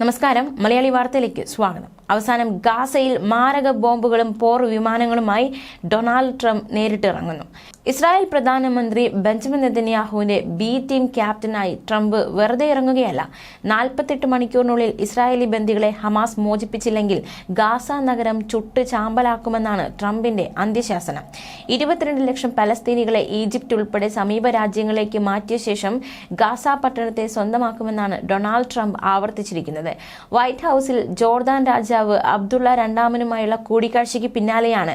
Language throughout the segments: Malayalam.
നമസ്കാരം. മലയാളി വാർത്തയിലേക്ക് സ്വാഗതം. അവസാനം ഗാസയിൽ മാരക ബോംബുകളും പോർ വിമാനങ്ങളുമായി ഡൊണാൾഡ് ട്രംപ് നേരിട്ടിറങ്ങുന്നു. ഇസ്രായേൽ പ്രധാനമന്ത്രി ബെഞ്ചമിൻ നെതന്യാഹുവിന്റെ ബി ടീം ക്യാപ്റ്റനായി ട്രംപ് വെറുതെ ഇറങ്ങുകയല്ല. നാൽപ്പത്തെട്ട് മണിക്കൂറിനുള്ളിൽ ഇസ്രായേലി ബന്ദികളെ ഹമാസ് മോചിപ്പിച്ചില്ലെങ്കിൽ ഗാസ നഗരം ചുട്ട് ചാമ്പലാക്കുമെന്നാണ് ട്രംപിന്റെ അന്ത്യശാസനം. ഇരുപത്തിരണ്ട് ലക്ഷം പലസ്തീനികളെ ഈജിപ്റ്റ് ഉൾപ്പെടെ സമീപ രാജ്യങ്ങളിലേക്ക് മാറ്റിയ ശേഷം ഗാസ പട്ടണത്തെ സ്വന്തമാക്കുമെന്നാണ് ഡൊണാൾഡ് ട്രംപ് ആവർത്തിച്ചിരിക്കുന്നത്. വൈറ്റ് ഹൗസിൽ ജോർദാൻ രാജാവ് അബ്ദുള്ള രണ്ടാമനുമായുള്ള കൂടിക്കാഴ്ചയ്ക്ക് പിന്നാലെയാണ്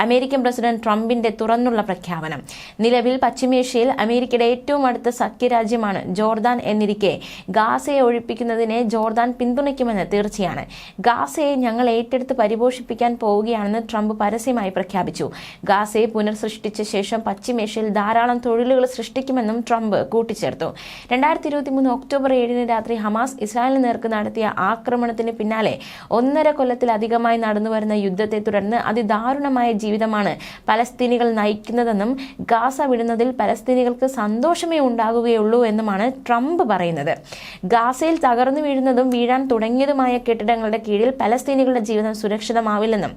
അമേരിക്കൻ പ്രസിഡന്റ് ട്രംപിന്റെ തുറന്നുള്ള പ്രഖ്യാപനം. നിലവിൽ പശ്ചിമേഷ്യയിൽ അമേരിക്കയുടെ ഏറ്റവും അടുത്ത സഖ്യരാജ്യമാണ് ജോർദാൻ എന്നിരിക്കെ ഗാസയെ ഒഴിപ്പിക്കുന്നതിനെ ജോർദാൻ പിന്തുണയ്ക്കുമെന്ന് തീർച്ചയാണ്. ഗാസയെ ഞങ്ങൾ ഏറ്റെടുത്ത് പരിപോഷിപ്പിക്കാൻ പോവുകയാണെന്ന് ട്രംപ് പരസ്യമായി പ്രഖ്യാപിച്ചു. ഗാസയെ പുനർസൃഷ്ടിച്ച ശേഷം പശ്ചിമേഷ്യയിൽ ധാരാളം തൊഴിലുകൾ സൃഷ്ടിക്കുമെന്നും ട്രംപ് കൂട്ടിച്ചേർത്തു. രണ്ടായിരത്തി ഇരുപത്തി മൂന്ന് ഒക്ടോബർ ഏഴിന് രാത്രി ഹമാസ് ഇസ്രായേലിന് നേർക്ക് നടത്തിയ ആക്രമണത്തിന് പിന്നാലെ ഒന്നര കൊല്ലത്തിലധികമായി നടന്നുവരുന്ന യുദ്ധത്തെ തുടർന്ന് അതിദാരുണമായ ജീവിതമാണ് പലസ്തീനികൾ നയിക്കുന്നതെന്നും ഗാസ വിടുന്നതിൽ പലസ്തീനികൾക്ക് സന്തോഷമേ ഉണ്ടാകുകയുള്ളൂ എന്നുമാണ് ട്രംപ് പറയുന്നത്. ഗാസയിൽ തകർന്നു വീഴുന്നതും വീഴാൻ തുടങ്ങിയതുമായ കെട്ടിടങ്ങളുടെ കീഴിൽ പലസ്തീനികളുടെ ജീവിതം സുരക്ഷിതമാവില്ലെന്നും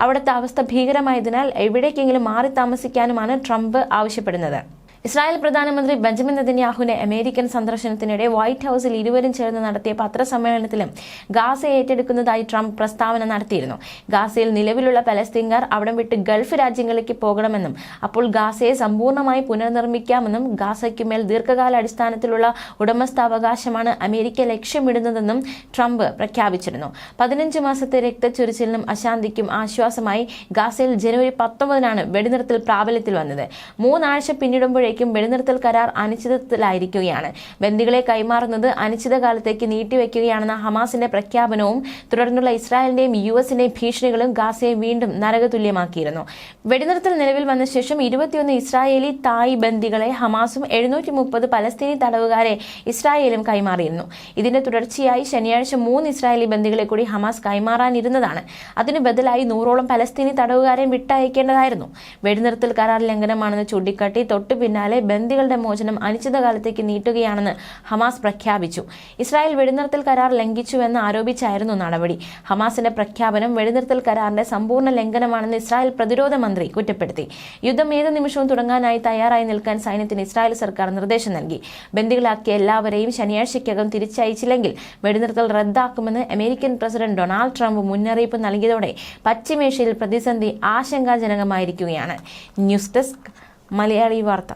അവിടുത്തെ അവസ്ഥ ഭീകരമായതിനാൽ എവിടേക്കെങ്കിലും മാറി താമസിക്കാനുമാണ് ട്രംപ് ആവശ്യപ്പെടുന്നത്. ഇസ്രായേൽ പ്രധാനമന്ത്രി ബെഞ്ചമിൻ നെതന്യാഹുവിന്റെ അമേരിക്കൻ സന്ദർശനത്തിനിടെ വൈറ്റ് ഹൌസിൽ ഇരുവരും ചേർന്ന് നടത്തിയ പത്രസമ്മേളനത്തിലും ഗാസ ഏറ്റെടുക്കുന്നതായി ട്രംപ് പ്രസ്താവന നടത്തിയിരുന്നു. ഗാസയിൽ നിലവിലുള്ള പലസ്തീൻകാർ അവിടം വിട്ട് ഗൾഫ് രാജ്യങ്ങളിലേക്ക് പോകണമെന്നും അപ്പോൾ ഗാസയെ സമ്പൂർണമായി പുനർനിർമ്മിക്കാമെന്നും ഗാസയ്ക്ക് മേൽ ദീർഘകാലാടിസ്ഥാനത്തിലുള്ള ഉടമസ്ഥാവകാശമാണ് അമേരിക്ക ലക്ഷ്യമിടുന്നതെന്നും ട്രംപ് പ്രഖ്യാപിച്ചിരുന്നു. പതിനഞ്ച് മാസത്തെ രക്തച്ചൊരിച്ചിലിനും അശാന്തിക്കും ആശ്വാസമായി ഗാസയിൽ ജനുവരി പത്തൊമ്പതിനാണ് വെടിനിർത്തൽ പ്രാബല്യത്തിൽ വന്നത്. മൂന്നാഴ്ച പിന്നിടുമ്പോഴേക്കും വെടിനിർത്തൽ കരാർ അനിശ്ചിതത്തിലായിരിക്കുകയാണ്. ബന്ദികളെ കൈമാറുന്നത് അനിശ്ചിതകാലത്തേക്ക് നീട്ടിവെക്കുകയാണെന്ന ഹമാസിന്റെ പ്രഖ്യാപനവും തുടർന്നുള്ള ഇസ്രായേലിന്റെയും യു എസിന്റെയും ഭീഷണികളും ഗാസയെ വീണ്ടും നരകതുല്യമാക്കിയിരുന്നു. വെടിനിർത്തൽ നിലവിൽ വന്ന ശേഷം ഇരുപത്തിയൊന്ന് ഇസ്രായേലി തായ് ബന്ദികളെ ഹമാസും എഴുന്നൂറ്റി മുപ്പത് പലസ്തീനി തടവുകാരെ ഇസ്രായേലും കൈമാറിയിരുന്നു. ഇതിന്റെ തുടർച്ചയായി ശനിയാഴ്ച മൂന്ന് ഇസ്രായേലി ബന്ദികളെ കൂടി ഹമാസ് കൈമാറാനിരുന്നതാണ്. അതിനു ബദലായി നൂറോളം പലസ്തീനി തടവുകാരെ വിട്ടയക്കേണ്ടതായിരുന്നു. വെടിനിർത്തൽ കരാർ ലംഘനമാണെന്ന് ചൂണ്ടിക്കാട്ടി തൊട്ടു പിന്നാലെ ബന്ദികളുടെ മോചനം അനിശ്ചിതകാലത്തേക്ക് നീട്ടുകയാണെന്ന് ഹമാസ് പ്രഖ്യാപിച്ചു. ഇസ്രായേൽ വെടിനിർത്തൽ കരാർ ലംഘിച്ചുവെന്ന് ആരോപിച്ചായിരുന്നു നടപടി. ഹമാസിന്റെ പ്രഖ്യാപനം വെടിനിർത്തൽ കരാറിന്റെ സമ്പൂർണ ലംഘനമാണെന്ന് ഇസ്രായേൽ പ്രതിരോധ മന്ത്രി കുറ്റപ്പെടുത്തി. യുദ്ധം ഏത് നിമിഷവും തുടങ്ങാനായി തയ്യാറായി നിൽക്കാൻ സൈന്യത്തിന് ഇസ്രായേൽ സർക്കാർ നിർദ്ദേശം നൽകി. ബന്ദികളാക്കിയ എല്ലാവരെയും ശനിയാഴ്ചയ്ക്കകം തിരിച്ചയച്ചില്ലെങ്കിൽ വെടിനിർത്തൽ റദ്ദാക്കുമെന്ന് അമേരിക്കൻ പ്രസിഡന്റ് ഡൊണാൾഡ് ട്രംപ് മുന്നറിയിപ്പ് നൽകിയതോടെ പശ്ചിമേഷ്യയിൽ പ്രതിസന്ധി ആശങ്കാജനകമായിരിക്കുകയാണ്. ന്യൂസ് ഡെസ്ക് മലയാളി വാർത്ത.